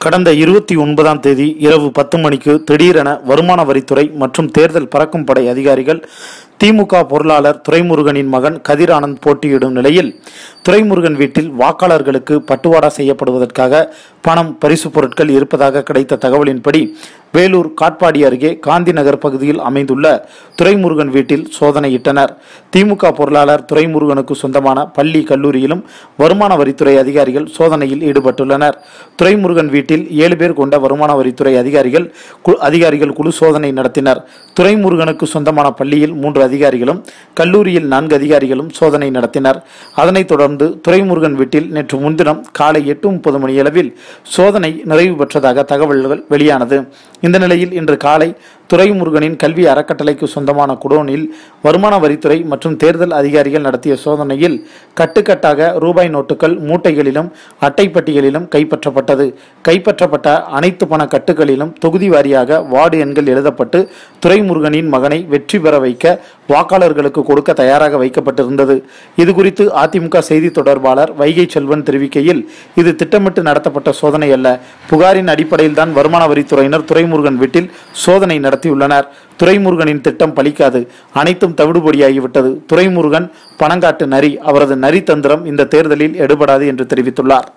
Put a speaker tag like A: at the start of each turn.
A: கடந்த இருபத்தி ஒன்பதாம் தேதி இரவு பத்து மணிக்கு திடீரென வருமான வரித்துறை மற்றும் தேர்தல் பறக்கும் படை அதிகாரிகள் திமுக பொருளாளர் துரைமுருகனின் மகன் கதிர் ஆனந்த் போட்டியிடும் நிலையில் துரைமுருகன் வீட்டில் வாக்காளர்களுக்கு பட்டுவாடா செய்யப்படுவதற்காக பணம் பரிசு பொருட்கள் இருப்பதாக கிடைத்த தகவலின்படி வேலூர் காட்பாடி அருகே காந்தி நகர் பகுதியில் அமைந்துள்ள துரைமுருகன் வீட்டில் சோதனையிட்டனர். திமுக பொருளாளர் துரைமுருகனுக்கு சொந்தமான பள்ளி கல்லூரியிலும் வருமான வரித்துறை அதிகாரிகள் சோதனையில் ஈடுபட்டுள்ளனர். துரைமுருகன் வீட்டில் ஏழு பேர் கொண்ட வருமான வரித்துறை அதிகாரிகள் அதிகாரிகள் குழு சோதனை நடத்தினர். துரைமுருகனுக்கு சொந்தமான பள்ளியில் மூன்று அதிகாரிகளும் கல்லூரியில் நான்கு அதிகாரிகளும் சோதனை நடத்தினர். அதனைத் தொடர்ந்து துரைமுருகன் வீட்டில் நேற்று முன்தினம் காலை எட்டு முப்பது மணியளவில் சோதனை நிறைவு பெற்றதாக தகவல்கள் வெளியானது. இந்த நிலையில் இன்று காலை துரைமுருகனின் கல்வி அறக்கட்டளைக்கு சொந்தமான குடோனில் வருமான வரித்துறை மற்றும் தேர்தல் அதிகாரிகள் நடத்திய சோதனையில் கட்டுக்கட்டாக ரூபாய் நோட்டுகள் மூட்டைகளிலும் அட்டைப்பட்டிகளிலும் கைப்பற்றப்பட்டது. கைப்பற்றப்பட்ட அனைத்து பண கட்டுகளிலும் தொகுதி வாரியாக வார்டு எண்கள் எழுதப்பட்டு துரைமுருகனின் மகனை வெற்றி பெற வைக்க வாக்காளர்களுக்கு கொடுக்க தயாராக வைக்கப்பட்டிருந்தது. இது குறித்து அதிமுக செய்தி தொடர்பாளர் வைகை செல்வன் தெரிவிக்கையில் இது திட்டமிட்டு நடத்தப்பட்ட சோதனை அல்ல. புகாரின் அடிப்படையில் தான் வருமான வரித்துறையினர் துறைமுருகன் வீட்டில் சோதனை நடத்தியுள்ளனர். துரைமுருகனின் திட்டம் பலிக்காது. அனைத்தும் தவிடுபடியாகிவிட்டது. துரைமுருகன் பணங்காட்டு நரி. அவரது நரி தந்திரம் இந்த தேர்தலில் எடுபடாது என்று தெரிவித்துள்ளார்.